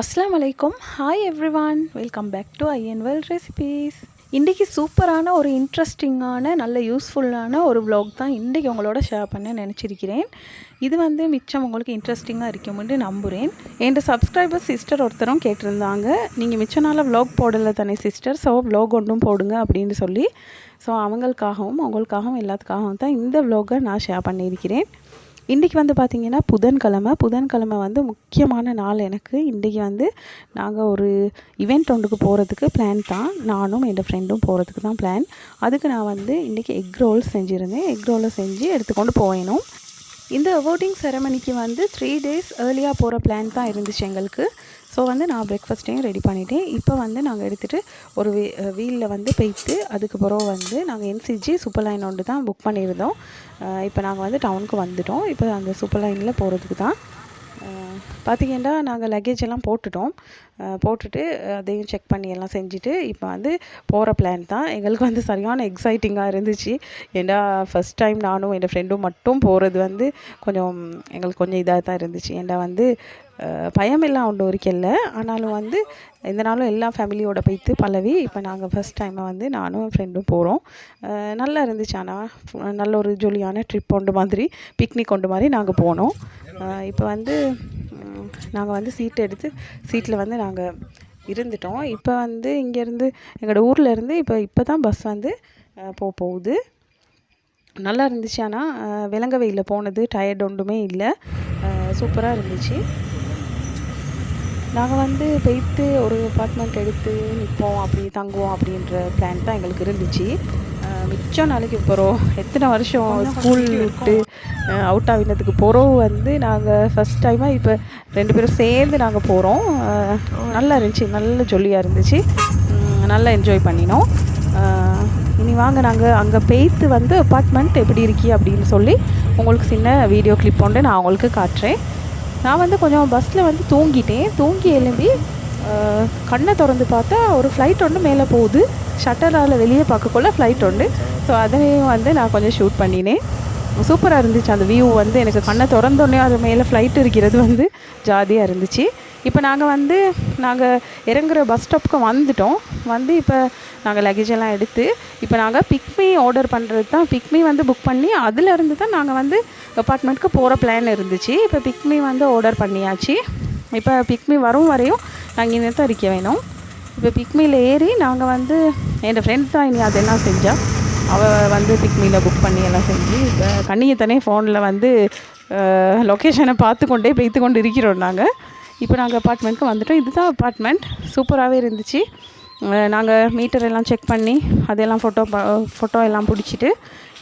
அஸ்லாம் வலைக்கம் hi everyone welcome back to I N well recipes இன்றைக்கி சூப்பரான ஒரு இன்ட்ரெஸ்டிங்கான நல்ல யூஸ்ஃபுல்லான ஒரு vlog தான் இன்றைக்கி உங்களோட ஷேர் பண்ண நினச்சிருக்கிறேன். இது வந்து மிச்சம் உங்களுக்கு இன்ட்ரெஸ்டிங்காக இருக்கும்னு நம்புகிறேன் என் சப்ஸ்கிரைபர் சிஸ்டர் ஒருத்தரும் கேட்டிருந்தாங்க. நீங்கள் மிச்ச நாளில் vlog போடலை தானே சிஸ்டர் ஸோ vlog ஒன்றும் போடுங்க அப்படின்னு சொல்லி. ஸோ அவங்களுக்காகவும் உங்களுக்காகவும் எல்லாத்துக்காகவும் தான் இந்த vlog-அ நான் ஷேர் பண்ணியிருக்கிறேன். இன்றைக்கி வந்து பார்த்திங்கன்னா புதன்கிழமை. புதன்கிழமை வந்து முக்கியமான நாள் எனக்கு. இன்றைக்கி வந்து நாங்கள் ஒரு இவெண்ட் ஒன்றுக்கு போகிறதுக்கு பிளான் தான். நானும் என் ஃப்ரெண்டும் போகிறதுக்கு தான் பிளான் அதுக்கு நான் வந்து இன்றைக்கி எக் ரோல் செஞ்சுருந்தேன். எக் ரோலை செஞ்சு எடுத்துக்கொண்டு போயினோம். இந்த அவார்டிங் செரமனிக்கு வந்து த்ரீ டேஸ் ஏர்லியாக போகிற பிளான் தான் இருந்துச்சு எங்களுக்கு. ஸோ வந்து நான் பிரேக்ஃபாஸ்ட்டையும் ரெடி பண்ணிட்டேன். இப்போ வந்து நாங்கள் எடுத்துகிட்டு ஒரு வீ வீலில் வந்து போய்ட்டு அதுக்கப்புறம் வந்து நாங்கள் என்சிஜி சூப்பர் லைன் ஒன்று தான் புக் பண்ணியிருந்தோம். இப்போ நாங்கள் வந்து டவுனுக்கு வந்துட்டோம். இப்போ அந்த சூப்பர் லைனில் போகிறதுக்கு தான். பார்த்திங்கன்னா நாங்கள் லக்கேஜ் எல்லாம் போட்டுட்டோம். போட்டுட்டு அதையும் செக் பண்ணி எல்லாம் செஞ்சுட்டு இப்போ வந்து போகிற பிளான் தான். எங்களுக்கு வந்து சரியான எக்ஸைட்டிங்காக இருந்துச்சு. ஏன்னா ஃபஸ்ட் டைம் நானும் என் ஃப்ரெண்டும் மட்டும் போகிறது வந்து கொஞ்சம் எங்களுக்கு கொஞ்சம் இதாக தான் இருந்துச்சு. ஏன்னா வந்து பயமில்லா உண்டு வரைக்கும் இல்லை ஆனாலும் வந்து இந்த நாளும் எல்லா ஃபேமிலியோட போய்த்து பழவி இப்போ நாங்கள் ஃபஸ்ட் டைம் வந்து நானும் ஃப்ரெண்டும் போகிறோம் நல்லா இருந்துச்சு ஆனால் நல்ல ஒரு ஜொலியான ட்ரிப் கொண்டு மாதிரி பிக்னிக் கொண்டு மாதிரி நாங்கள் போனோம். இப்போ வந்து நாங்கள் வந்து சீட் எடுத்து சீட்டில் வந்து நாங்கள் இருந்துட்டோம். இப்போ வந்து இங்கேருந்து எங்களோட ஊரில் இருந்து இப்போ இப்போ தான் பஸ் வந்து போக போகுது. நல்லா இருந்துச்சு ஆனால் விலங்கவையில் போனது டயர்ட் ஒன்றுமே இல்லை. சூப்பராக இருந்துச்சு. நாங்கள் வந்து போய்த்து ஒரு அப்பார்ட்மெண்ட் எடுத்து நிற்போம் அப்படி தங்குவோம் அப்படின்ற பிளான் தான் எங்களுக்கு இருந்துச்சு. மிச்சம் நாளைக்கு போகிறோம் எத்தனை வருஷம் ஸ்கூல் விட்டு அவுட் ஆகினதுக்கு போகிறோம் வந்து நாங்கள் ஃபஸ்ட் டைமாக இப்போ ரெண்டு பேரும் சேர்ந்து நாங்கள் போகிறோம் நல்லா இருந்துச்சு நல்ல ஜொல்லியாக இருந்துச்சு. நல்லா என்ஜாய் பண்ணினோம். இனி வாங்க நாங்கள் அங்கே பெய்த்து வந்து அப்பார்ட்மெண்ட் எப்படி இருக்கி அப்படின்னு சொல்லி உங்களுக்கு சின்ன வீடியோ கிளிப் ஒன்று நான் உங்களுக்கு காட்டுறேன். நான் வந்து கொஞ்சம் பஸ்ஸில் வந்து தூங்கிட்டேன். தூங்கி எழும்பி கண்ணை திறந்து பார்த்தா ஒரு ஃப்ளைட் ஒன்று மேலே போகுது. ஷட்டரால் வெளியே பார்க்கக்குள்ள ஃப்ளைட் ஒன்று. ஸோ அதையும் வந்து நான் கொஞ்சம் ஷூட் பண்ணினேன். சூப்பராக இருந்துச்சு. அந்த வியூ வந்து எனக்கு கண்ணை திறந்தோடனே அது மேலே ஃப்ளைட் இருக்கிறது வந்து ஜாதியாக இருந்துச்சு. இப்போ நாங்கள் வந்து நாங்கள் இறங்குற பஸ் ஸ்டாப்புக்கு வந்துட்டோம். வந்து இப்போ நாங்கள் லக்கேஜ் எல்லாம் எடுத்து இப்போ நாங்கள் பிக்மி ஆர்டர் பண்ணுறது தான் பிக்மி வந்து புக் பண்ணி அதுலேருந்து தான் நாங்கள் வந்து அப்பார்ட்மெண்ட்க்கு போகிற பிளான் இருந்துச்சு. இப்போ பிக்மி வந்து ஆர்டர் பண்ணியாச்சு. இப்போ பிக்மி வரும் வரையும் நாங்கள் இங்கே தான் இருக்க வேணும். இப்போ பிக்மியில் ஏறி நாங்கள் வந்து என் ஃப்ரெண்ட் தான் இனி அதெல்லாம் செஞ்சால் அவள் வந்து பிக்மியில் புக் பண்ணி எல்லாம் செஞ்சு இப்போ கண்ணியத்தனே ஃபோனில் வந்து லொக்கேஷனை பார்த்து கொண்டே பெய்த்து கொண்டு இருக்கிறோம் நாங்கள் இப்போ நாங்கள் அப்பார்ட்மெண்ட்க்கு வந்துட்டோம். இதுதான் அப்பார்ட்மெண்ட் சூப்பராகவே இருந்துச்சு. நாங்கள் மீட்டர் எல்லாம் செக் பண்ணி அதெல்லாம் ஃபோட்டோ ஃபோட்டோ எல்லாம் பிடிச்சிட்டு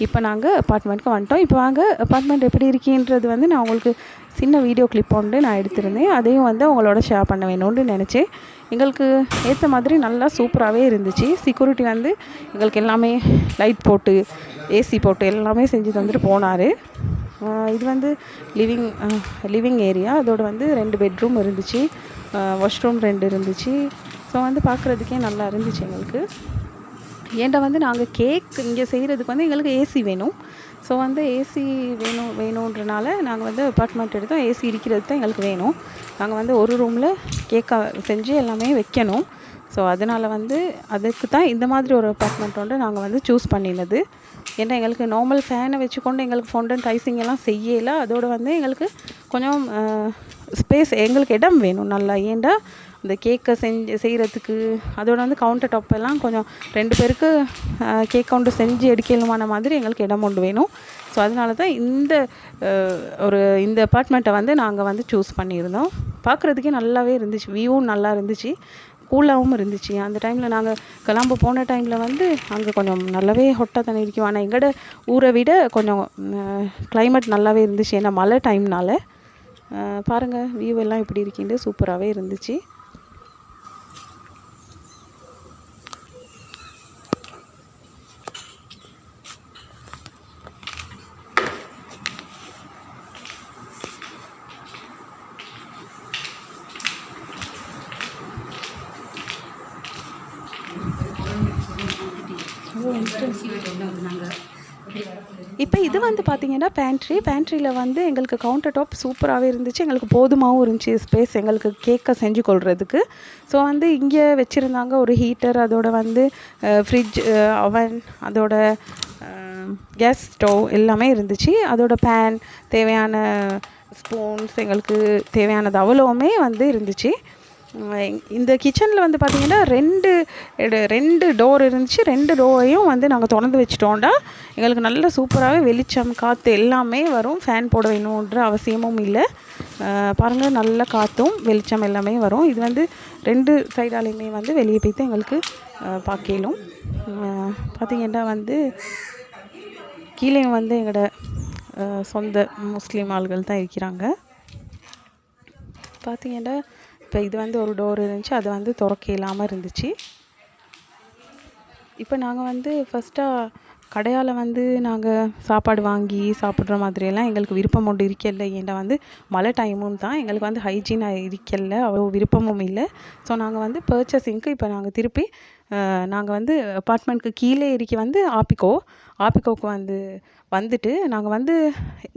இப்போ நாங்கள் அப்பார்ட்மெண்ட்டுக்கு வந்துட்டோம். இப்போ வாங்க அப்பார்ட்மெண்ட் எப்படி இருக்கின்றது வந்து நான் உங்களுக்கு சின்ன வீடியோ கிளிப் ஒன்று நான் எடுத்திருந்தேன். அதையும் வந்து உங்களோட ஷேர் பண்ண வேணும்னு நினச்சேன். எங்களுக்கு ஏற்ற மாதிரி நல்லா சூப்பராகவே இருந்துச்சு. செக்யூரிட்டி வந்து எங்களுக்கு எல்லாமே லைட் போட்டு ஏசி போட்டு எல்லாமே செஞ்சு தந்துட்டு போனார். இது வந்து லிவிங் லிவிங் ஏரியா அதோட வந்து ரெண்டு பெட்ரூம் இருந்துச்சு. வாஷ்ரூம் ரெண்டு இருந்துச்சு. ஸோ வந்து பார்க்குறதுக்கே நல்லா இருந்துச்சு எங்களுக்கு. ஏன்டா வந்து நாங்கள் கேக் இங்கே செய்கிறதுக்கு வந்து எங்களுக்கு ஏசி வேணும். ஸோ வந்து ஏசி வேணும் வேணுன்றனால நாங்கள் வந்து அப்பார்ட்மெண்ட் எடுத்தோம். ஏசி இருக்கிறது தான் எங்களுக்கு வேணும். நாங்கள் வந்து ஒரு ரூமில் கேக்கை செஞ்சு எல்லாமே வைக்கணும். ஸோ அதனால் வந்து அதுக்கு தான் இந்த மாதிரி ஒரு அப்பார்ட்மெண்ட் வந்து நாங்கள் வந்து சூஸ் பண்ணினது. ஏன்னா எங்களுக்கு நார்மல் ஃபேனை வச்சுக்கொண்டு எங்களுக்கு ஃபவுண்டன் டைசிங் எல்லாம் செய்யலை. அதோடு வந்து எங்களுக்கு கொஞ்சம் ஸ்பேஸ் எங்களுக்கு இடம் வேணும். நல்லா ஏன்டா இந்த கேக்கை செஞ்சு செய்கிறதுக்கு அதோட வந்து கவுண்டர் டாப் எல்லாம் கொஞ்சம் ரெண்டு பேருக்கு கேக் கவுண்டர் செஞ்சு எடுக்கலுமான மாதிரி எங்களுக்கு இடம் ஒன்று வேணும். ஸோ அதனால தான் இந்த ஒரு இந்த அப்பார்ட்மெண்ட்டை வந்து நாங்கள் வந்து சூஸ் பண்ணியிருந்தோம். பார்க்குறதுக்கே நல்லாவே இருந்துச்சு. வியூவும் நல்லா இருந்துச்சு. கூலாகவும் இருந்துச்சு. அந்த டைமில் நாங்கள் கிளம்ப போன டைமில் வந்து அங்கே கொஞ்சம் நல்லாவே ஹொட்டாக தண்ணி இருக்கும் ஆனால் எங்களோட ஊரை விட கொஞ்சம் கிளைமேட் நல்லாவே இருந்துச்சு. ஏன்னா மழை டைம்னால் பாருங்கள் வியூ எல்லாம் இப்படி இருக்கின்றது சூப்பராகவே இருந்துச்சு. இப்போ இது வந்து பார்த்தீங்கன்னா பேண்ட்ரி பேண்ட்ரியில் வந்து எங்களுக்கு கவுண்டர் டாப் சூப்பராகவே இருந்துச்சு. எங்களுக்கு போதுமாகவும் இருந்துச்சு ஸ்பேஸ் எங்களுக்கு கேக்கை செஞ்சு கொள்றதுக்கு. ஸோ வந்து இங்கே வச்சுருந்தாங்க ஒரு ஹீட்டர் அதோட வந்து ஃப்ரிட்ஜ் அவன் அதோட கேஸ் ஸ்டவ் எல்லாமே இருந்துச்சு. அதோட பேன் தேவையான ஸ்பூன்ஸ் எங்களுக்கு தேவையானது அவ்வளோவுமே வந்து இருந்துச்சு. இந்த கிச்சனில் வந்து பார்த்திங்கன்னா ரெண்டு எடு- ரெண்டு டோர் இருந்துச்சு. ரெண்டு டோரையும் வந்து நாங்கள் திறந்து வச்சிட்டோம்டா. எங்களுக்கு நல்ல சூப்பராகவே வெளிச்சம் காற்று எல்லாமே வரும். ஃபேன் போட வேணுன்ற அவசியமும் இல்லை. பாருங்கள் நல்ல காற்றும் வெளிச்சம் எல்லாமே வரும். இது வந்து ரெண்டு சைடாலையுமே வந்து வெளியே போய்த்து எங்களுக்கு பார்க்கலும் பார்த்திங்கன்னா வந்து கீழே வந்து எங்களோட சொந்த முஸ்லீம் ஆள்கள் தான் இருக்கிறாங்க. பார்த்தீங்கன்னா இப்போ இது வந்து ஒரு டோர் இருந்துச்சு அது வந்து திறக்க இல்லாமல் இருந்துச்சு. இப்போ நாங்கள் வந்து ஃபஸ்ட்டாக கடையால் வந்து நாங்கள் சாப்பாடு வாங்கி சாப்பிட்ற மாதிரியெல்லாம் எங்களுக்கு விருப்பம் ஒன்று இருக்கல ஏன்டா வந்து மழை டைமும் தான் எங்களுக்கு வந்து ஹைஜீனாக இருக்கல அவ்வளோ விருப்பமும் இல்லை. ஸோ நாங்கள் வந்து பர்ச்சேசிங்க்கு இப்போ நாங்கள் திருப்பி நாங்கள் வந்து அப்பார்ட்மெண்ட்க்கு கீழே இறக்கி வந்து ஆப்பிக்கோ ஆப்பிக்கோக்கு வந்து வந்துட்டு நாங்கள் வந்து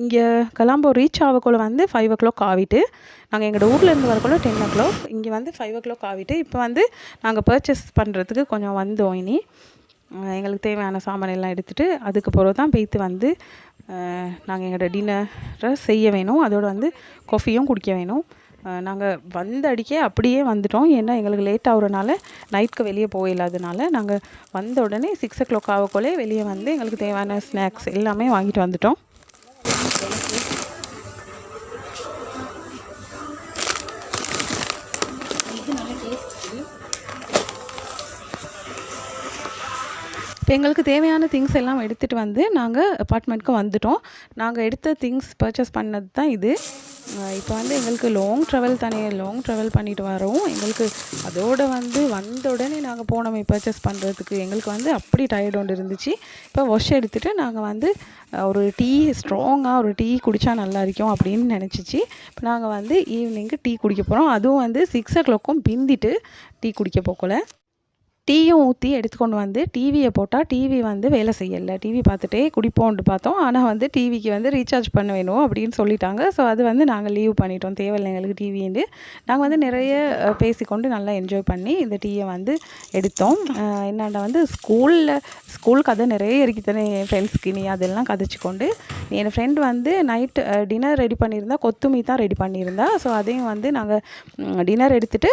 இங்கே கிளம்ப ரீச் ஆகக்குள்ள வந்து ஃபைவ் ஓ கிளாக் ஆகிட்டு நாங்கள் எங்களோட ஊர்லேருந்து வரக்குள்ள டென் ஓ கிளாக் இங்கே வந்து ஃபைவ் ஓ கிளாக் ஆகிட்டு இப்போ வந்து நாங்கள் பர்ச்சேஸ் பண்ணுறதுக்கு கொஞ்சம் வந்தோம் இனி. எங்களுக்கு தேவையான சாமான் எல்லாம் எடுத்துகிட்டு அதுக்கு பிறகு தான் போய்த்து வந்து நாங்கள் எங்களோட டின்னரை செய்ய வேணும். அதோடு வந்து காஃபியும் குடிக்க வேணும். நாங்கள் வந்த அடிக்கே அப்படியே வந்துட்டோம். ஏன்னா எங்களுக்கு லேட் ஆகுறனால நைட்க்கு வெளியே போயிடாதனால நாங்கள் வந்த உடனே சிக்ஸ் ஓ கிளாக் ஆகக்குள்ளே வெளியே வந்து எங்களுக்கு தேவையான ஸ்நாக்ஸ் எல்லாமே வாங்கிட்டு வந்துட்டோம். இப்போ எங்களுக்கு தேவையான திங்ஸ் எல்லாம் எடுத்துகிட்டு வந்து நாங்கள் அப்பார்ட்மெண்ட்க்கு வந்துட்டோம். நாங்கள் எடுத்த திங்ஸ் பர்ச்சேஸ் பண்ணது தான் இது. இப்போ வந்து எங்களுக்கு லாங் ட்ராவல் தானே லாங் ட்ராவல் பண்ணிட்டு வரோம். எங்களுக்கு அதோடு வந்து வந்த உடனே நாங்கள் போனோமே பர்ச்சேஸ் பண்ணுறதுக்கு எங்களுக்கு வந்து அப்படி டயர்ட் ஒன்று இருந்துச்சு. இப்போ வாஷ் எடுத்துகிட்டு நாங்கள் வந்து ஒரு டீ ஸ்ட்ராங்காக ஒரு டீ குடித்தா நல்லா இருக்கும் அப்படின்னு நினச்சிச்சு. இப்போ நாங்கள் வந்து ஈவினிங்கு டீ குடிக்க போகிறோம் அதுவும் வந்து சிக்ஸ் ஓ கிளாக்கும் பிந்திட்டு டீ குடிக்க போகல. டீயும் ஊற்றி எடுத்துக்கொண்டு வந்து டிவியை போட்டால் டிவி வந்து வேலை செய்யலை. டிவி பார்த்துட்டே குடிப்போம்னு பார்த்தோம். ஆனால் வந்து டிவிக்கு வந்து ரீசார்ஜ் பண்ண வேணும் அப்படின்னு சொல்லிட்டாங்க. ஸோ அது வந்து நாங்கள் லீவ் பண்ணிட்டோம். தேவையில்லை எங்களுக்கு டிவின்னு நாங்கள் வந்து நிறைய பேசிக்கொண்டு நல்லா என்ஜாய் பண்ணி இந்த டீயை வந்து எடுத்தோம். அஹ், என்னடா வந்து ஸ்கூலில் ஸ்கூல் கதை நிறைய இருக்குது என் ஃப்ரெண்ட்ஸ்க்கு நீ அதெல்லாம் கதைச்சிக்கொண்டு. என் ஃப்ரெண்ட் வந்து நைட்டு டின்னர் ரெடி பண்ணியிருந்தா கொத்துமி தான் ரெடி பண்ணியிருந்தா. ஸோ அதையும் வந்து நாங்கள் டின்னர் எடுத்துகிட்டு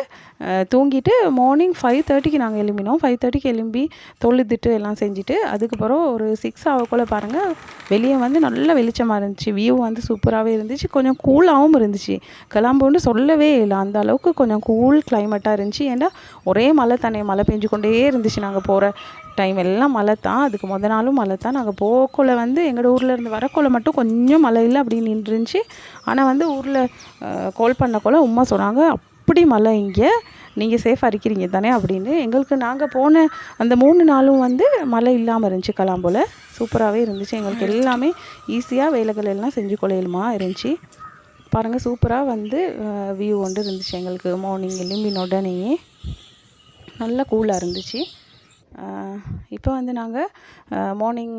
தூங்கிட்டு மார்னிங் ஃபைவ் தேர்ட்டிக்கு நாங்கள் கிளம்பினோம். ஃபைவ் தேர்ட்டிக்கு எழும்பி தொழுதுட்டு எல்லாம் செஞ்சுட்டு அதுக்கப்புறம் ஒரு சிக்ஸ் ஆகக்குள்ள பாருங்கள் வெளியே வந்து நல்ல வெளிச்சமாக இருந்துச்சு. வியூ வந்து சூப்பராகவே இருந்துச்சு. கொஞ்சம் கூலாகவும் இருந்துச்சு. கிளம்புன்னு சொல்லவே இல்லை. அந்த அளவுக்கு கொஞ்சம் கூல் கிளைமேட்டாக இருந்துச்சு. ஏன்னா ஒரே மழை தானே. மழை பெஞ்சு கொண்டே இருந்துச்சு நாங்கள் போகிற டைம் எல்லாம் மழை தான். அதுக்கு முத நாளும் மழை தான். நாங்கள் போக்குள்ள வந்து எங்களோட ஊரில் இருந்து வரக்குள்ள மட்டும் கொஞ்சம் மழை இல்லை. அப்படின்னு நின்றுருந்துச்சு. ஆனால் வந்து ஊரில் கால் பண்ணக்குள்ள உமா சொன்னாங்க அப்படி மழை இங்கே. நீங்கள் சேஃபாக இருக்கிறீங்க தானே அப்படின்னு எங்களுக்கு நாங்கள் போன அந்த மூணு நாளும் வந்து மழை இல்லாமல் இருந்துச்சு கலாம்போல் சூப்பராகவே இருந்துச்சு. எங்களுக்கு எல்லாமே ஈஸியாக வேலைகள் எல்லாம் செஞ்சு கொள்ளையிலுமா இருந்துச்சு. பாருங்கள் சூப்பராக வந்து வியூ ஒன்று இருந்துச்சு எங்களுக்கு. மார்னிங் எலும்பின உடனேயே. நல்ல கூலாக இருந்துச்சு. இப்போ வந்து நாங்கள் மார்னிங்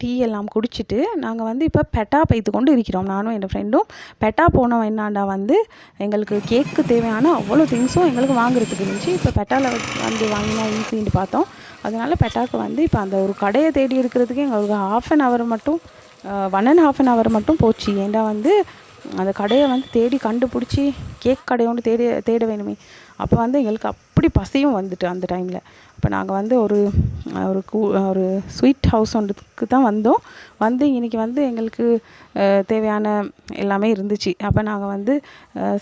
டீ எல்லாம் குடிச்சிட்டு நாங்கள் வந்து இப்போ பெட்டா பைத்து கொண்டு இருக்கிறோம். நானும் என் ஃப்ரெண்டும் பெட்டா போனோம். என்னாண்டா வந்து எங்களுக்கு கேக்கு தேவையான அவ்வளோ திங்ஸும் எங்களுக்கு வாங்குறதுக்கு இருந்துச்சு. இப்போ பெட்டாவில் வந்து வாங்கினா ஈஸின்னு பார்த்தோம். அதனால் பெட்டாக்கு வந்து இப்போ அந்த ஒரு கடையை தேடி இருக்கிறதுக்கு எங்களுக்கு ஹாஃப் அன் ஹவர் மட்டும் one and half an hour மட்டும் போச்சு. ஏன்டா வந்து அந்த கடையை வந்து தேடி கண்டுபிடிச்சி கேக் கடையோண்டு ஒன்று தேடி தேட வேணுமே. அப்போ வந்து எங்களுக்கு அப்படி பசியும் வந்துட்டு அந்த டைமில் இப்போ நாங்கள் வந்து ஒரு ஒரு கூ ஒரு ஸ்வீட் ஹவுஸ் ஒன்றுக்கு தான் வந்தோம். வந்து இன்றைக்கி வந்து எங்களுக்கு தேவையான எல்லாமே இருந்துச்சு. அப்போ நாங்கள் வந்து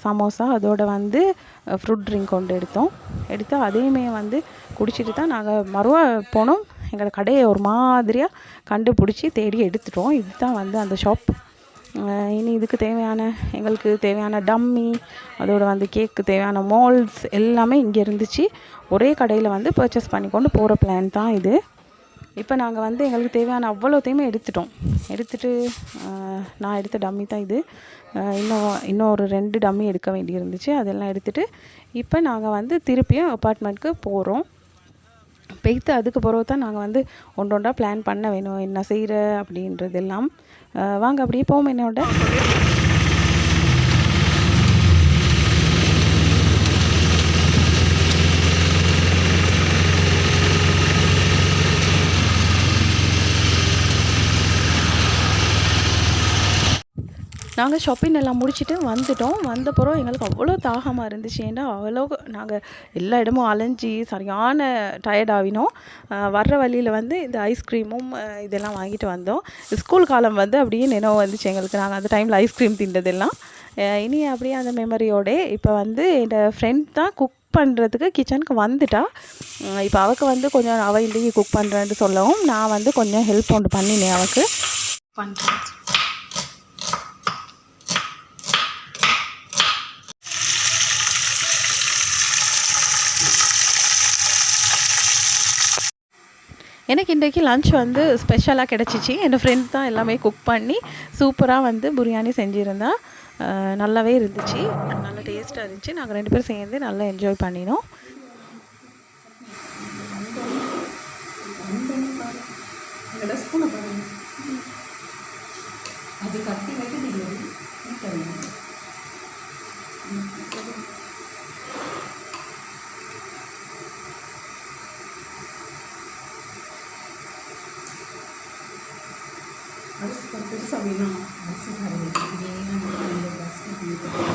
சமோசா அதோடு வந்து ஃப்ரூட் ட்ரிங்க் கொண்டு எடுத்தோம். எடுத்து அதையுமே வந்து குடிச்சிட்டு தான் நாங்கள் மறுவா போனோம். எங்களோட கடையை ஒரு மாதிரியாக கண்டுபிடிச்சி தேடி எடுத்துட்டோம். இதுதான் வந்து அந்த ஷாப் இனி இதுக்கு தேவையான எங்களுக்கு தேவையான டம்மி அதோட வந்து கேக்கு தேவையான மால்ஸ் எல்லாமே இங்கே இருந்துச்சு. ஒரே கடையில் வந்து பர்ச்சேஸ் பண்ணி கொண்டு போகிற பிளான் தான் இது. இப்போ நாங்கள் வந்து எங்களுக்கு தேவையான அவ்வளோத்தையுமே எடுத்துட்டோம். எடுத்துட்டு நான் எடுத்த டம்மி தான் இது. இன்னும் இன்னும் ஒரு ரெண்டு டம்மி எடுக்க வேண்டி இருந்துச்சு. அதெல்லாம் எடுத்துகிட்டு இப்போ நாங்கள் வந்து திருப்பியும் அப்பார்ட்மெண்ட்க்கு போகிறோம் பெய்த்து அதுக்கு பிறகு தான் நாங்கள் வந்து ஒன்று ஒன்றா பிளான் பண்ண வேணும். என்ன செய்கிற அப்படின்றதெல்லாம். எல்லாம் வாங்க அப்படியே போவோம் என்னோட. நாங்கள் ஷாப்பிங் எல்லாம் முடிச்சுட்டு வந்துட்டோம். வந்தப்புறம் எங்களுக்கு அவ்வளோ தாகமாக இருந்துச்சு. ஏன்னா அவ்வளோ நாங்கள் எல்லா இடமும் அலைஞ்சி சரியான டயர்ட் ஆகினோம். வர்ற வழியில் வந்து இந்த ஐஸ்கிரீமும் இதெல்லாம் வாங்கிட்டு வந்தோம். ஸ்கூல் காலம் வந்து அப்படியே நினைவு வந்துச்சு எங்களுக்கு. நாங்கள் அந்த டைமில் ஐஸ்கிரீம் தின்றதெல்லாம் இனி அப்படியே அந்த மெமரியோடே இப்போ வந்து என்னோடய ஃப்ரெண்ட் தான் குக் பண்ணுறதுக்கு கிச்சனுக்கு வந்துட்டா. இப்போ அவளுக்கு வந்து கொஞ்சம் அவள் இன்றைக்கு குக் பண்ணுறேன்ட்டு சொல்லவும் நான் வந்து கொஞ்சம் ஹெல்ப் ஒன்று பண்ணினேன் அவளுக்கு பண்ணுறேன் எனக்கு இன்றைக்கு லஞ்ச் வந்து ஸ்பெஷலாக கிடச்சிச்சு. என் ஃப்ரெண்ட் தான் எல்லாமே குக் பண்ணி சூப்பராக வந்து பிரியாணி செஞ்சுருந்தா. நல்லாவே இருந்துச்சு. நல்ல டேஸ்ட்டாக இருந்துச்சு. நாங்கள் ரெண்டு பேரும் சேர்ந்து நல்லா என்ஜாய் பண்ணினோம். அது கட்டி வைக்க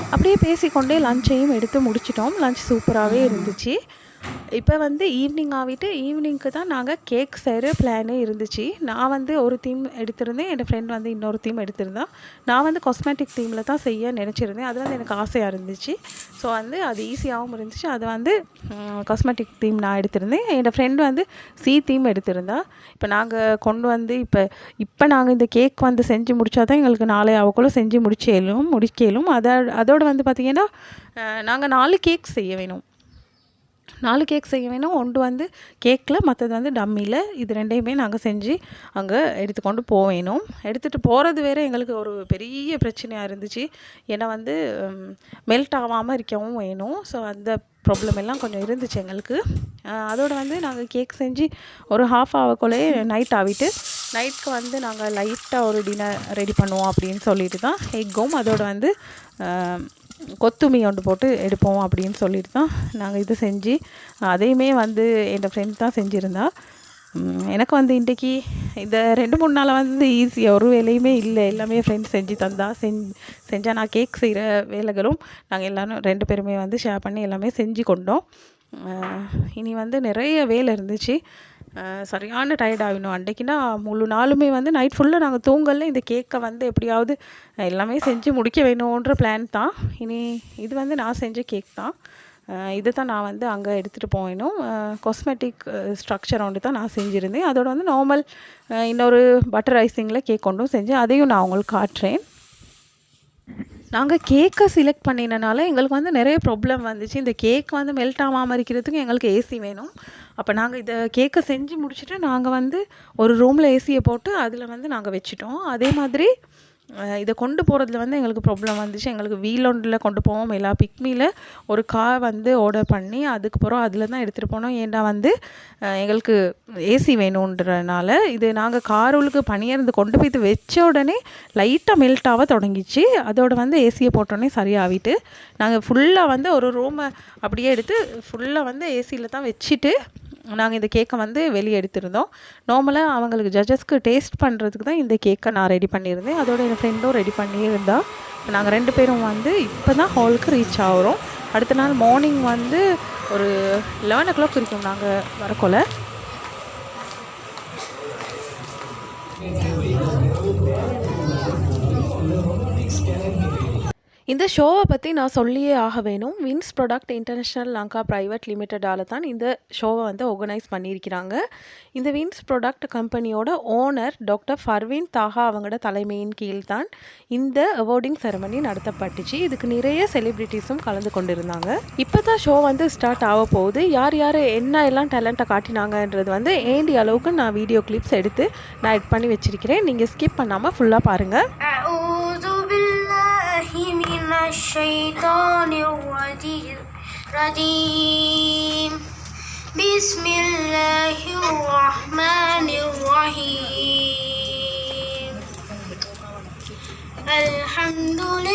அப்படியே பேசிக்கொண்டே லஞ்சையும் எடுத்து முடிச்சிட்டோம். லஞ்ச் சூப்பராகவே இருந்துச்சு. இப்போ வந்து ஈவினிங் ஆகிட்டு ஈவினிங்க்கு தான் நாங்கள் கேக் செய்கிற பிளானே இருந்துச்சு. நான் வந்து ஒரு தீம் எடுத்திருந்தேன். என் ஃப்ரெண்ட் வந்து இன்னொரு தீம் எடுத்திருந்தான் நான் வந்து காஸ்மெட்டிக் தீமில் தான் செய்ய நினச்சிருந்தேன். அது வந்து எனக்கு ஆசையாக இருந்துச்சு. ஸோ வந்து அது ஈஸியாகவும் இருந்துச்சு. அது வந்து காஸ்மெட்டிக் தீம் நான் எடுத்திருந்தேன். என் ஃப்ரெண்ட் வந்து சி தீம் எடுத்திருந்தா. இப்போ நாங்கள் கொண்டு வந்து இப்போ இப்போ நாங்கள் இந்த கேக் வந்து செஞ்சு முடித்தா தான் எங்களுக்கு நாளை அவக்குள்ள செஞ்சு முடிச்சேலும் முடிக்கலும். அதை அதோடு வந்து பார்த்திங்கன்னா நாங்கள் நாலு கேக் செய்ய வேணும். நாலு கேக் செய்ய வேணும். ஒன்று வந்து கேக்கில் மற்றது வந்து டம்மியில் இது ரெண்டையுமே நாங்கள் செஞ்சு அங்கே எடுத்துக்கொண்டு போவேணும். எடுத்துகிட்டு போகிறது வேறு எங்களுக்கு ஒரு பெரிய பிரச்சனையாக இருந்துச்சு. ஏன்னா வந்து மெல்ட் ஆகாமல் இருக்கவும் வேணும். ஸோ அந்த ப்ராப்ளம் எல்லாம் கொஞ்சம் இருந்துச்சு எங்களுக்கு. அதோடு வந்து நாங்கள் கேக் செஞ்சு ஒரு ஹாஃப் ஆகக்குள்ளேயே நைட் ஆகிட்டு நைட்க்கு வந்து நாங்கள் லைட்டாக ஒரு டின்னர் ரெடி பண்ணுவோம் அப்படின்னு சொல்லிட்டு தான் எக்கும். அதோடு வந்து கொத்துமி ஒன்று போட்டு எடுப்போம் அப்படின்னு சொல்லிட்டு தான் நாங்கள் இது செஞ்சு அதையுமே வந்து என் ஃப்ரெண்ட் தான் செஞ்சுருந்தா. எனக்கு வந்து இன்றைக்கி இந்த ரெண்டு மூணு நாளாக வந்து ஈஸியாக ஒரு வேலையுமே இல்லை. எல்லாமே ஃப்ரெண்ட்ஸ் செஞ்சு தந்தா செஞ் செஞ்சால் நான் கேக் செய்கிற வேலைகளும் நாங்கள் எல்லோரும் ரெண்டு பேருமே வந்து ஷேர் பண்ணி எல்லாமே செஞ்சு கொண்டோம். இனி வந்து நிறைய வேலை இருந்துச்சு. சரியான டயர்ட் ஆகினோம் அன்றைக்கினா முழு நாளுமே வந்து நைட் ஃபுல்லாக நாங்கள் தூங்கல இந்த கேக்கை வந்து எப்படியாவது எல்லாமே செஞ்சு முடிக்க வேணுன்ற பிளான் தான். இனி இது வந்து நான் செஞ்ச கேக் தான். இதை தான் நான் வந்து அங்கே எடுத்துகிட்டு போயினும் காஸ்மெட்டிக் ஸ்ட்ரக்சர் ஒன்று தான் நான் செஞ்சுருந்தேன். அதோட வந்து நார்மல் இன்னொரு பட்டர் ஐசிங்கில் கேக் கொண்டும் செஞ்சேன். அதையும் நான் உங்களுக்கு காட்டுறேன். நாங்கள் கேக்கை செலக்ட் பண்ணினனால எங்களுக்கு வந்து நிறைய ப்ராப்ளம் வந்துச்சு. இந்த கேக் வந்து மெல்ட் ஆகாமல் இருக்கிறதுக்கு எங்களுக்கு ஏசி வேணும். அப்போ நாங்கள் இதை கேக்கை செஞ்சு முடிச்சுட்டு நாங்கள் வந்து ஒரு ரூமில் ஏசியை போட்டு அதில் வந்து நாங்கள் வச்சுட்டோம். அதே மாதிரி இதை கொண்டு போகிறதுல வந்து எங்களுக்கு ப்ராப்ளம் வந்துச்சு. எங்களுக்கு வீலோண்டில் கொண்டு போவோம். எல்லா பிக்மியில் ஒரு கார் வந்து ஆர்டர் பண்ணி அதுக்கப்புறம் அதில் தான் எடுத்துகிட்டு போனோம். ஏன்னா வந்து எங்களுக்கு ஏசி வேணுன்றனால இது நாங்கள் காருளுக்கு பணியிருந்து கொண்டு போய் வச்ச உடனே லைட்டாக மெல்ட் ஆக தொடங்கிச்சு. அதோட வந்து ஏசியை போட்டோடனே சரியாகிட்டு நாங்கள் ஃபுல்லாக வந்து ஒரு ரூமை அப்படியே எடுத்து ஃபுல்லாக வந்து ஏசியில் தான் வச்சுட்டு நாங்கள் இந்த கேக்கை வந்து வெளியே எடுத்திருந்தோம். நார்மலாக அவங்களுக்கு ஜட்ஜஸ்க்கு டேஸ்ட் பண்ணுறதுக்கு தான் இந்த கேக்கை நான் ரெடி பண்ணியிருந்தேன். அதோட என் ஃப்ரெண்டும் ரெடி பண்ணியிருந்தா. நாங்கள் ரெண்டு பேரும் வந்து இப்போ தான் ஹாலுக்கு ரீச் ஆகிறோம். அடுத்த நாள் மார்னிங் வந்து ஒரு லெவன் ஓ கிளாக் இருக்கும் நாங்கள் வரக்கொள்ள. இந்த ஷோவை பற்றி நான் சொல்லியே ஆக வேணும். Wings product international Lanka private லிமிட்டடால் தான் இந்த ஷோவை வந்து ஆர்கனைஸ் பண்ணியிருக்கிறாங்க. இந்த வின்ஸ் ப்ராடக்ட் கம்பெனியோட ஓனர் டாக்டர் ஃபர்வின் தாகா அவங்களோட தலைமையின் கீழ் தான் இந்த அவார்டிங் செரமனி நடத்தப்பட்டுச்சு. இதுக்கு நிறைய செலிப்ரிட்டிஸும் கலந்து கொண்டிருந்தாங்க. இப்போ தான் ஷோ வந்து ஸ்டார்ட் ஆக போகுது. யார் யார் என்ன எல்லாம் டேலண்ட்டை காட்டினாங்கன்றது வந்து ஏண்டி அளவுக்கு நான் வீடியோ கிளிப்ஸ் எடுத்து நான் எட் பண்ணி வச்சிருக்கிறேன். நீங்கள் ஸ்கிப் பண்ணாமல் ஃபுல்லாக பாருங்கள் الشيطان الرجيم. رجيم. بسم الله الرحمن الرحيم. الحمد لله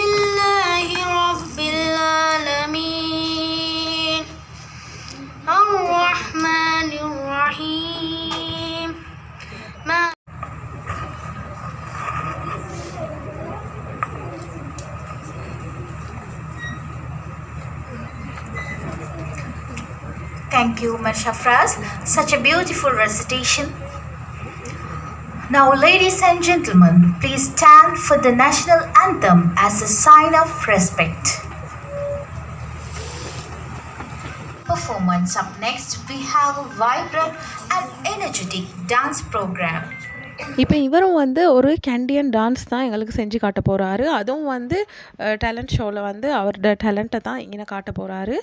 Muhammad Shafraz. Such a beautiful recitation. Now, ladies and gentlemen, please stand for the national anthem as a sign of respect. Performance up next, we have a vibrant and energetic dance program. இப்போ இவரும் வந்து ஒரு கேண்டியன் dance தான் எங்களுக்கு செஞ்சு காட்ட போகிறாரு அதுவும் வந்து டேலண்ட் ஷோவில் வந்து அவரோட டேலண்ட்டை தான் இங்கே காட்ட போகிறாரு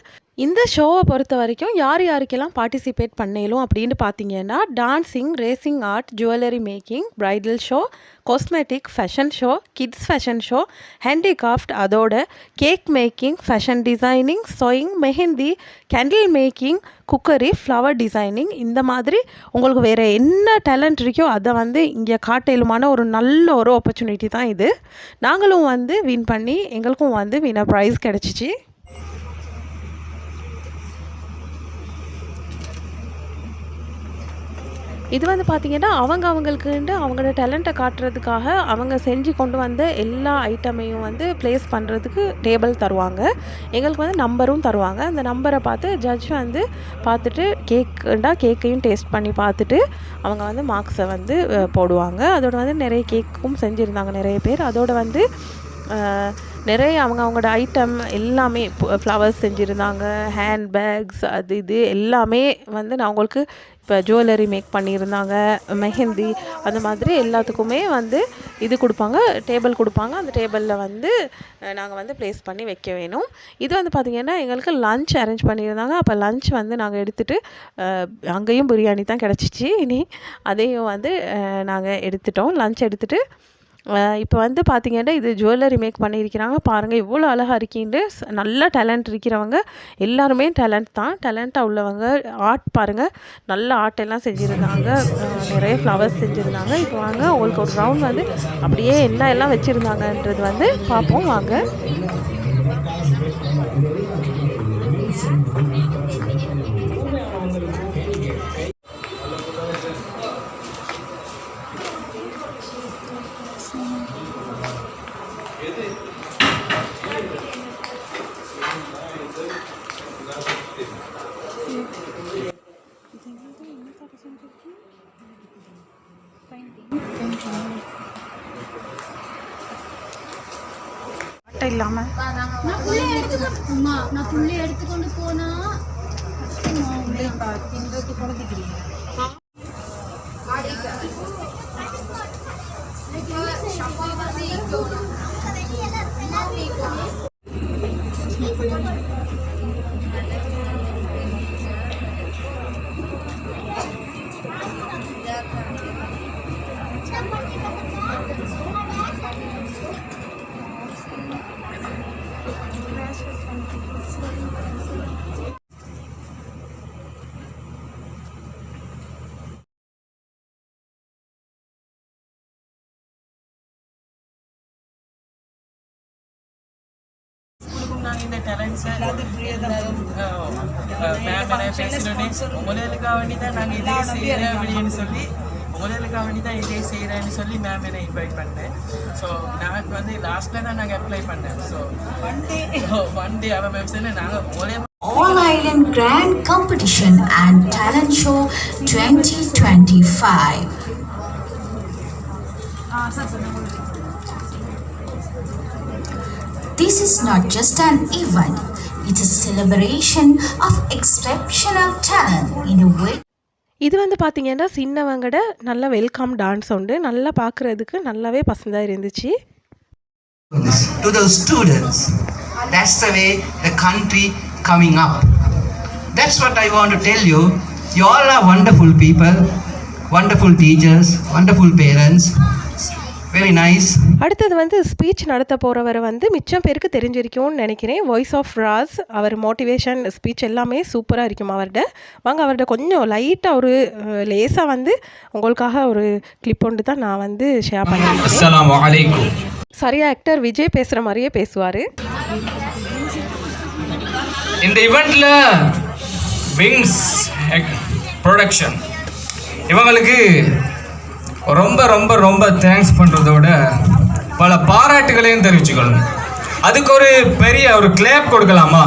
இந்த ஷோவை பொறுத்த வரைக்கும் யார் யாருக்கெல்லாம் பார்ட்டிசிபேட் பண்ணலும் அப்படின்னு பார்த்தீங்கன்னா dancing racing art jewellery making bridal show cosmetic fashion show kids fashion show handicraft அதோட cake making fashion designing sewing mehndi candle making cookery flower designing இந்த மாதிரி உங்களுக்கு வேறு என்ன டேலண்ட் இருக்கோ அதை வந்து இங்கே காட்டலுமான ஒரு நல்ல ஒரு ஆப்பர்ச்சுனிட்டி தான் இது. நாங்களும் வந்து வின் பண்ணி எங்களுக்கும் வந்து வின்னர் ப்ரைஸ் கிடச்சிச்சு. இது வந்து பார்த்திங்கன்னா அவங்க அவங்களுக்குண்டு அவங்களோட டேலண்ட்டை காட்டுறதுக்காக அவங்க செஞ்சு கொண்டு வந்த எல்லா ஐட்டமையும் வந்து ப்ளேஸ் பண்ணுறதுக்கு டேபிள் தருவாங்க. எங்களுக்கு வந்து நம்பரும் தருவாங்க. அந்த நம்பரை பார்த்து ஜட்ஜ் வந்து பார்த்துட்டு கேக்குண்டா கேக்கையும் டேஸ்ட் பண்ணி பார்த்துட்டு அவங்க வந்து மார்க்ஸை வந்து போடுவாங்க. அதோட வந்து நிறைய கேக்கும் செஞ்சுருந்தாங்க நிறைய பேர். அதோட வந்து நிறைய அவங்க அவங்களோட ஐட்டம் எல்லாமே ஃப்ளவர்ஸ் செஞ்சுருந்தாங்க. ஹேண்ட் பேக்ஸ் அது இது எல்லாமே வந்து நான் உங்களுக்கு இப்போ ஜுவல்லரி மேக் பண்ணியிருந்தாங்க மெஹந்தி அந்த மாதிரி எல்லாத்துக்குமே வந்து இது கொடுப்பாங்க டேபிள் கொடுப்பாங்க. அந்த டேபிளில் வந்து நாங்கள் வந்து ப்ளேஸ் பண்ணி வைக்க வேணும். இது வந்து பார்த்திங்கன்னா எங்களுக்கு லஞ்ச் அரேஞ்ச் பண்ணியிருந்தாங்க. அப்போ லஞ்ச் வந்து நாங்கள் எடுத்துகிட்டு அங்கேயும் பிரியாணி தான் கிடச்சிச்சு. இனி அதையும் வந்து நாங்கள் எடுத்துட்டோம். லஞ்ச் எடுத்துகிட்டு இப்போ வந்து பார்த்தீங்கன்னா இது ஜுவல்லரி மேக் பண்ணியிருக்கிறாங்க. பாருங்கள் இவ்வளோ அழகாக இருக்கின்ட்டு நல்ல டேலண்ட் இருக்கிறவங்க. எல்லாருமே டேலண்ட் தான். டேலண்ட்டாக உள்ளவங்க. ஆர்ட் பாருங்கள் நல்ல ஆர்ட் எல்லாம் செஞ்சுருந்தாங்க. நிறைய ஃப்ளவர்ஸ் செஞ்சுருந்தாங்க. இப்போ வாங்க உங்களுக்கு ஒரு ரவுண்ட் வந்து அப்படியே என்ன எல்லாம் வச்சுருந்தாங்கன்றது வந்து பார்ப்போம் வாங்க. நான் இந்த டேலண்ட்ஸ் மேம் பேசினோடனே உங்களுக்காக வேண்டி தான் நாங்கள் இதே செய்கிறேன் அப்படின்னு சொல்லி உங்களுக்காக வேண்டி தான் இதே செய்கிறேன்னு சொல்லி மேம் என்னை இன்வைட் பண்ணேன் ஸோ நான் வந்து லாஸ்ட்டில் தான் நாங்கள் அப்ளை பண்ணேன் so one day one day அவன் மேம் சொன்ன நாங்கள் உங்களே All Island Grand Competition and Talent Show 2025. This is not just an event, it is a celebration of exceptional talent in a way இது வந்து பார்த்தீங்கன்னா சின்னவங்கட நல்ல வெல்கம் டான்ஸ் உண்டு நல்லா பார்க்குறதுக்கு நல்லாவே பசந்தாக இருந்துச்சு to those students. That's the way the country coming up. That's what I want to tell you. You all are wonderful people, wonderful teachers, wonderful parents. Very nice. அடுத்தது வந்து ஸ்பீச் நடத்த போகிறவர் வந்து மிச்சம் பேருக்கு தெரிஞ்சிருக்கும்னு நினைக்கிறேன். வாய்ஸ் ஆஃப் ராஸ் அவர் மோட்டிவேஷன் ஸ்பீச் எல்லாமே சூப்பராக இருக்கும் அவர்கிட்ட. வாங்க அவர்கிட்ட கொஞ்சம் லைட்டாக ஒரு லேசாக வந்து உங்களுக்காக ஒரு கிளிப் ஒன்று தான் நான் வந்து ஷேர் அலைக்கும் சரியா ஆக்டர் விஜய் பேசுகிற மாதிரியே பேசுவார். இந்த இவெண்ட்ல விங்ஸ் ப்ரொடக்ஷன் இவங்களுக்கு ரொம்ப ரொம்ப ரொம்ப தேங்க்ஸ் பண்ணுறதோட பல பாராட்டுகளையும் தெரிவிச்சுக்கணும். அதுக்கு ஒரு பெரிய ஒரு கிளேப் கொடுக்கலாமா?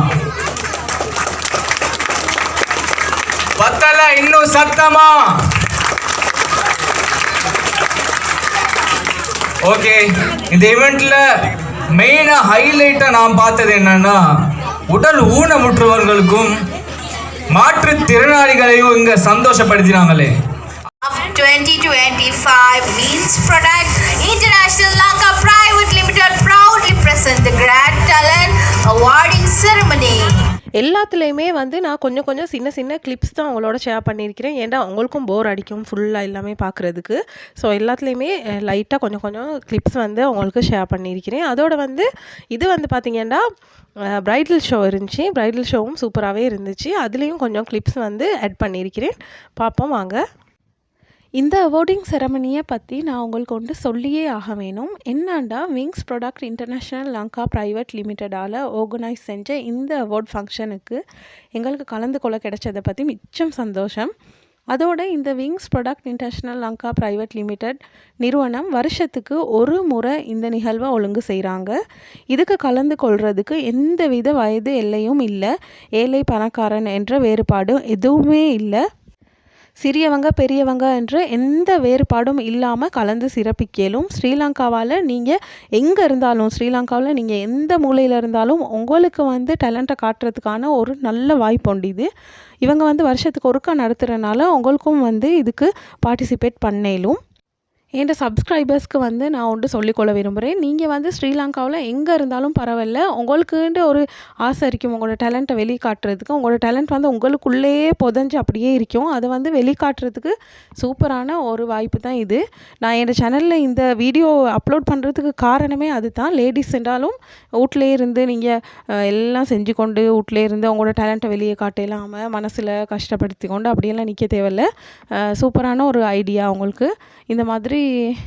பத்தல இன்னும் சத்தமா? ஓகே இந்த இவெண்ட்ல மெயினாக ஹைலைட்டாக நான் பார்த்தது என்னன்னா உடல் ஊனமுற்றவர்களுக்கும் மாற்றுத்திறனாளிகளையும் இங்கே சந்தோஷப்படுத்தினாங்களே. Of 2025 means product International Lanka Private Limited proudly present the Grand Talent Awarding Ceremony. எல்லாத்துலேயுமே வந்து நான் கொஞ்சம் கொஞ்சம் சின்ன சின்ன கிளிப்ஸ் தான் அவங்களோட ஷேர் பண்ணியிருக்கிறேன். ஏன்டா அவங்களுக்கும் போர் அடிக்கும் ஃபுல்லாக எல்லாமே பார்க்குறதுக்கு. ஸோ எல்லாத்துலேயுமே லைட்டாக கொஞ்சம் கொஞ்சம் கிளிப்ஸ் வந்து அவங்களுக்கு ஷேர் பண்ணியிருக்கிறேன். அதோட வந்து இது வந்து பார்த்திங்கன்னா ப்ரைடல் ஷோ இருந்துச்சு. ப்ரைடல் ஷோவும் சூப்பராகவே இருந்துச்சு. அதுலேயும் கொஞ்சம் கிளிப்ஸ் வந்து ஆட் பண்ணியிருக்கிறேன். பார்ப்போம் வாங்க. இந்த அவார்டிங் செரமனியை பற்றி நான் உங்களுக்கு ஒன்று சொல்லியே ஆக வேணும். என்னாண்டா Wings product international Lanka private லிமிட்டடால் organise செஞ்ச இந்த அவார்ட் ஃபங்க்ஷனுக்கு எங்களுக்கு கலந்து கொள்ள கிடைச்சதை பற்றி மிச்சம் சந்தோஷம். அதோட இந்த Wings product international Lanka private limited நிறுவனம் வருஷத்துக்கு ஒரு முறை இந்த நிகழ்வை ஒழுங்கு செய்கிறாங்க இதுக்கு கலந்து கொள்றதுக்கு எந்தவித வயது எல்லையும் இல்லை. ஏழை பணக்காரன் என்ற வேறுபாடு எதுவுமே இல்லை. சிறியவங்க பெரியவங்க என்று எந்த வேறுபாடும் இல்லாமல் கலந்து சிறப்பிக்கலும். ஸ்ரீலங்காவால் நீங்கள் எங்கே இருந்தாலும் ஸ்ரீலங்காவில் நீங்கள் எந்த மூலையில் இருந்தாலும் உங்களுக்கு வந்து டேலண்ட்டை காட்டுறதுக்கான ஒரு நல்ல வாய்ப்பு உண்டு இது. இவங்க வந்து வருஷத்துக்கு ஒருக்கா நடத்துகிறனால உங்களுக்கும் வந்து இதுக்கு பார்ட்டிசிபேட் பண்ணலும். என் சப்ஸ்கிரைபர்ஸ்க்கு வந்து நான் ஒன்று சொல்லிக்கொள்ள விரும்புகிறேன் நீங்கள் வந்து ஸ்ரீலங்காவில் எங்கே இருந்தாலும் பரவாயில்ல. உங்களுக்குன்ற ஒரு ஆசை இருக்கும். உங்களோட டேலண்ட்டை வெளிக்காட்டுறதுக்கு. உங்களோட டேலண்ட் வந்து உங்களுக்குள்ளேயே புதஞ்சு அப்படியே இருக்கும். அதை வந்து வெளிக்காட்டுறதுக்கு சூப்பரான ஒரு வாய்ப்பு தான் இது. நான் என் சேனலில் இந்த வீடியோ அப்லோட் பண்ணுறதுக்கு காரணமே அது தான் லேடிஸ் என்றாலும் வீட்டிலே இருந்து நீங்கள் எல்லாம் செஞ்சு கொண்டு வீட்டிலே இருந்து உங்களோட டேலண்ட்டை வெளியே காட்டலாமல் மனசில் கஷ்டப்படுத்தி கொண்டு அப்படியெல்லாம் நிற்க தேவையில்ல. சூப்பரான ஒரு ஐடியா உங்களுக்கு. இந்த மாதிரி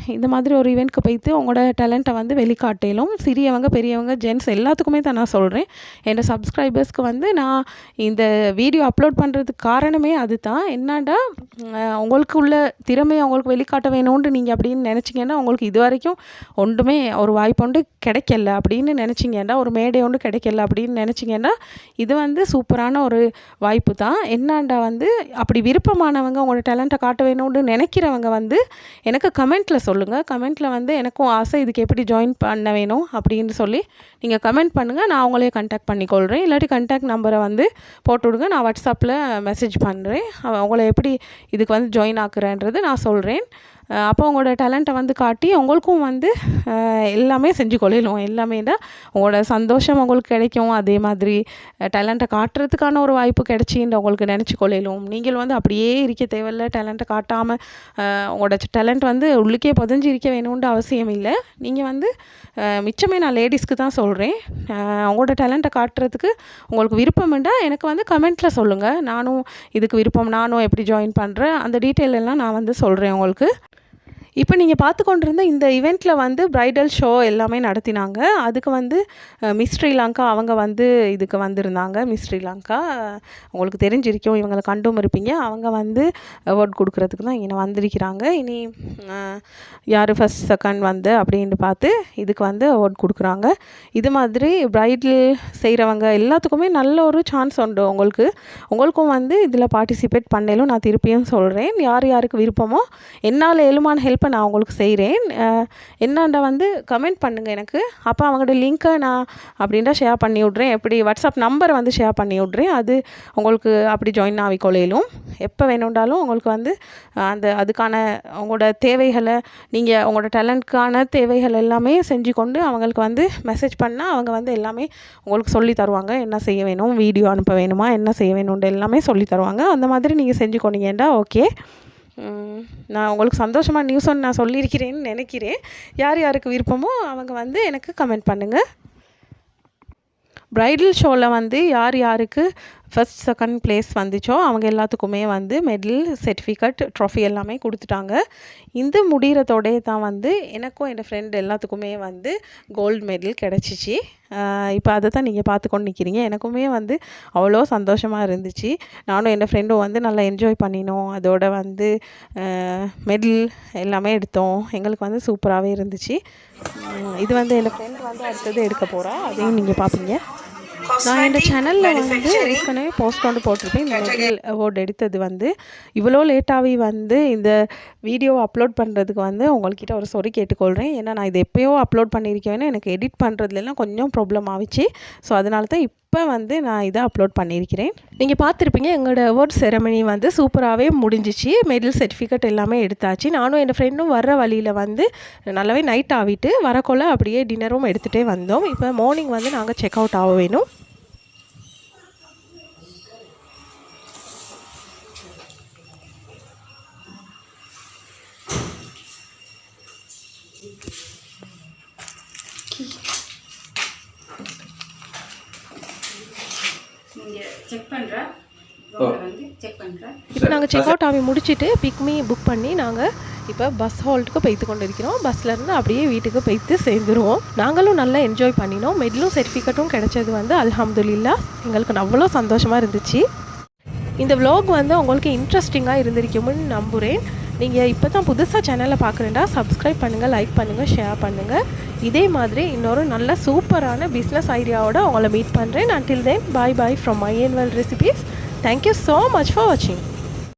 இந்த மாதிரி ஒரு ஈவெண்ட்க்கு போய்த்து உங்களோட டேலண்ட்டை வந்து வெளிக்காட்டிலும் சிறியவங்க பெரியவங்க ஜென்ட்ஸ் எல்லாத்துக்குமே தான் நான் சொல்கிறேன் என் சப்ஸ்கிரைபர்ஸ்க்கு வந்து நான் இந்த வீடியோ அப்லோட் பண்ணுறதுக்கு காரணமே அது தான் என்னடா உங்களுக்கு உள்ள திறமையை உங்களுக்கு வெளிக்காட்ட வேணும்னு நீங்கள் அப்படின்னு நினச்சிங்கன்னா உங்களுக்கு இது வரைக்கும் ஒன்றுமே ஒரு வாய்ப்பு ஒன்று கிடைக்கல அப்படின்னு நினச்சிங்கன்னா ஒரு மேடை ஒன்று கிடைக்கல அப்படின்னு நினச்சிங்கன்னா இது வந்து சூப்பரான ஒரு வாய்ப்பு தான். என்னாண்டா வந்து அப்படி விருப்பமானவங்க உங்களோட டேலண்ட்டை காட்ட வேணும்னு நினைக்கிறவங்க வந்து எனக்கு கமெண்ட்டில் சொல்லுங்கள் கமெண்ட்டில் வந்து எனக்கும் ஆசை இதுக்கு எப்படி ஜாயின் பண்ண வேணும் அப்படின்னு சொல்லி நீங்கள் கமெண்ட் பண்ணுங்கள் நான் அவங்களே கண்டாக்ட் பண்ணிக்கொள்கிறேன் இல்லாட்டி கண்டாக்ட் நம்பரை வந்து போட்டு விடுங்க. நான் வாட்ஸ்அப்பில் மெசேஜ் பண்ணுறேன் அவங்கள எப்படி இதுக்கு வந்து ஜாயின் ஆக்குறேன்றது நான் சொல்கிறேன் அப்போ உங்களோட டேலண்ட்டை வந்து காட்டி உங்களுக்கும் வந்து எல்லாமே செஞ்சு கொள்ளையிலும் எல்லாமே தான் உங்களோட சந்தோஷம் உங்களுக்கு கிடைக்கும். அதே மாதிரி டேலண்ட்டை காட்டுறதுக்கான ஒரு வாய்ப்பு கிடைச்சின்னு உங்களுக்கு நினச்சி கொள்ளையிலும் நீங்கள் வந்து அப்படியே இருக்க தேவையில்ல. டேலண்ட்டை காட்டாமல் உங்களோட டேலண்ட் வந்து உள்ளுக்கே புதஞ்சு இருக்க வேணும்ன்ற அவசியம் இல்லை. நீங்கள் வந்து மிச்சமே நான் லேடிஸ்க்கு தான் சொல்கிறேன் உங்களோட டேலண்ட்டை காட்டுறதுக்கு உங்களுக்கு விருப்பம்ண்டா எனக்கு வந்து கமெண்ட்டில் சொல்லுங்கள் நானும் இதுக்கு விருப்பம் நானும் எப்படி ஜாயின் பண்ணுறேன் அந்த டீட்டெயில் எல்லாம் நான் வந்து சொல்கிறேன் உங்களுக்கு. இப்போ நீங்கள் பார்த்து கொண்டிருந்த இந்த இவெண்ட்டில் வந்து ப்ரைடல் ஷோ எல்லாமே நடத்தினாங்க. அதுக்கு வந்து மிஸ் ஸ்ரீலங்கா அவங்க வந்து இதுக்கு வந்திருந்தாங்க. மிஸ் ஸ்ரீலங்கா உங்களுக்கு தெரிஞ்சிருக்கும் இவங்களை கண்டும் இருப்பீங்க. அவங்க வந்து அவார்ட் கொடுக்குறதுக்கு தான் இங்கே வந்திருக்கிறாங்க. இனி யார் ஃபஸ்ட் செகண்ட் வந்து அப்படின்ட்டு பார்த்து இதுக்கு வந்து அவார்ட் கொடுக்குறாங்க. இது மாதிரி ப்ரைடல் செய்கிறவங்க எல்லாத்துக்குமே நல்ல ஒரு சான்ஸ் உண்டு உங்களுக்கு. உங்களுக்கும் வந்து இதில் பார்ட்டிசிபேட் பண்ணலும் நான் திருப்பியும் சொல்கிறேன் யார் யாருக்கு விருப்பமோ என்னால் எழுமான இப்போ நான் உங்களுக்கு செய்கிறேன் என்னண்டா வந்து கமெண்ட் பண்ணுங்கள் எனக்கு. அப்போ அவங்களோட லிங்க்கை நான் அப்படின்டா ஷேர் பண்ணி விட்றேன். எப்படி வாட்ஸ்அப் நம்பர் வந்து ஷேர் பண்ணி விட்றேன். அது உங்களுக்கு அப்படி ஜாயின் ஆகிக்கொள்ளையிலும் எப்போ வேணுண்டாலும் உங்களுக்கு வந்து அந்த அதுக்கான உங்களோட தேவைகளை நீங்கள் உங்களோட டேலண்ட்க்கான தேவைகள் எல்லாமே செஞ்சு கொண்டு அவங்களுக்கு வந்து மெசேஜ் பண்ணால் அவங்க வந்து எல்லாமே உங்களுக்கு சொல்லி தருவாங்க. என்ன செய்ய வேணும்? வீடியோ அனுப்ப வேணுமா? என்ன செய்ய வேணும்ன்ற எல்லாமே சொல்லி தருவாங்க. அந்த மாதிரி நீங்கள் செஞ்சு கொண்டீங்கன்னா ஓகே நான் உங்களுக்கு சந்தோஷமாக நியூஸ் ஒன்று நான் சொல்லியிருக்கிறேன்னு நினைக்கிறேன். யார் யாருக்கு விருப்பமோ அவங்க வந்து எனக்கு கமெண்ட் பண்ணுங்கள் ப்ரைடல் ஷோவில் வந்து யார் யாருக்கு ஃபஸ்ட் செகண்ட் ப்ளேஸ் வந்துச்சோ அவங்க எல்லாத்துக்குமே வந்து மெடல் சர்டிஃபிகேட் ட்ராஃபி எல்லாமே கொடுத்துட்டாங்க. இந்த முடிகிறதோடே தான் வந்து எனக்கும் என் ஃப்ரெண்ட் எல்லாத்துக்குமே வந்து கோல்டு மெடல் கிடச்சிச்சு. இப்போ அதை தான் நீங்கள் பார்த்து கொண்டு நிற்கிறீங்க எனக்குமே வந்து அவ்வளோ சந்தோஷமாக இருந்துச்சு. நானும் என் ஃப்ரெண்டும் வந்து நல்லா என்ஜாய் பண்ணினோம். அதோட வந்து மெடல் எல்லாமே எடுத்தோம். எங்களுக்கு வந்து சூப்பராகவே இருந்துச்சு. இது வந்து என் ஃப்ரெண்ட் வந்து அடுத்தது எடுக்க போகிறா அதையும் நீங்கள் பார்ப்பீங்க. நான் இந்த சேனலில் வந்து ஏற்கனவே போஸ்ட் கொண்டு போட்டிருப்பேன். இந்த மெடல் அவார்டு எடுத்தது வந்து இவ்வளோ லேட்டாகவே வந்து இந்த வீடியோ அப்லோட் பண்ணுறதுக்கு வந்து உங்கள்கிட்ட ஒரு சொறி கேட்டுக்கொள்கிறேன் ஏன்னா நான் இது எப்போயோ அப்லோட் பண்ணியிருக்கேன்னு எனக்கு எடிட் பண்ணுறதுலாம் கொஞ்சம் ப்ராப்ளம் ஆகிச்சு ஸோ அதனால தான் இப்போ வந்து நான் இதை அப்லோட் பண்ணியிருக்கிறேன். நீங்கள் பார்த்துருப்பீங்க எங்களோட அவார்ட் செரமனி வந்து சூப்பராகவே முடிஞ்சிச்சு. மெடல் சர்டிஃபிகேட் எல்லாமே எடுத்தாச்சு. நானும் என் ஃப்ரெண்டும் வர்ற வழியில் வந்து நல்லாவே நைட் ஆகிட்டு வரக்குள்ள அப்படியே டின்னரும் எடுத்துகிட்டே வந்தோம். இப்போ மார்னிங் வந்து நாங்கள் செக் அவுட் ஆக வேணும் செக் பண்ணுறேன் இப்போ நாங்கள் செக் அவுட் ஆகி முடிச்சுட்டு பிக்மி புக் பண்ணி நாங்கள் இப்போ பஸ் ஹால்ட்டுக்கு போய்த்து கொண்டு இருக்கிறோம் பஸ்லேருந்து அப்படியே வீட்டுக்கு போய்த்து சேர்ந்துருவோம். நாங்களும் நல்லா என்ஜாய் பண்ணினோம். மெடலும் சர்டிஃபிகேட்டும் கிடைச்சது வந்து அல்ஹம்துலில்லா. எங்களுக்கு அவ்வளோ சந்தோஷமாக இருந்துச்சு. இந்த vlog வந்து உங்களுக்கு இன்ட்ரெஸ்டிங்காக இருந்திருக்கும்னு நம்புகிறேன் நீங்கள் இப்போ தான் புதுசாக சேனலை பார்க்குறேன்டா சப்ஸ்கிரைப் பண்ணுங்கள் லைக் பண்ணுங்கள் ஷேர் பண்ணுங்கள் இதே மாதிரி இன்னொரு நல்ல சூப்பரான பிஸ்னஸ் ஐடியாவோட உங்களை மீட் பண்ணுறேன் until then bye bye from my annual recipes thank you so much for watching.